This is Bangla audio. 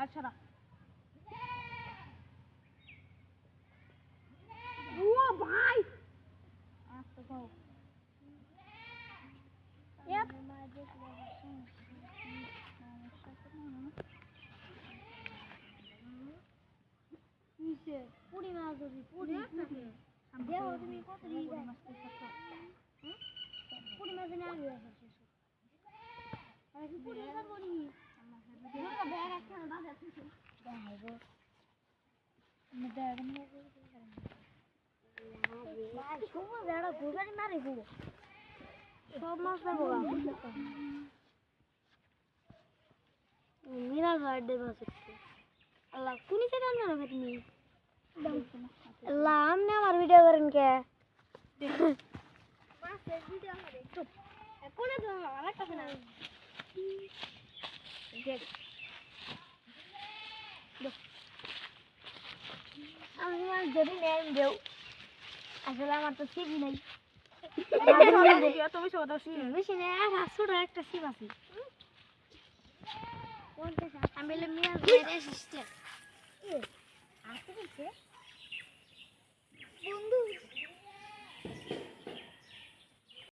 আচ্ছা না ও ভাই। আচ্ছা যাও এক নিচে। পুরি মাছ ধরি পুরি। পুরি তুমি কত দিই পুরি মাছ নিয়ে আসবে পুরি মাছ বলি আমরা ব্যাগ একটা বাজার থেকে আমি ব্যাগ নিয়ে ভাই সময় বেড়া ঘুরবানি মারে গো সব মাছ দেবো মিরাজ বার্থডে মাছ হচ্ছে আল্লাহ কোনি থেকে আনবে না তুমি আল্লাহ আমনে আমার ভিডিও করেন কে কোনে তো আমার কাছে না আমি মাছ যদি নেন দেও। আসলে আমার তো সিবি নেই। তুমি আর ছোট একটা সিপ আছে। আমি মিয়া আসিস্ট্যান্ট আছে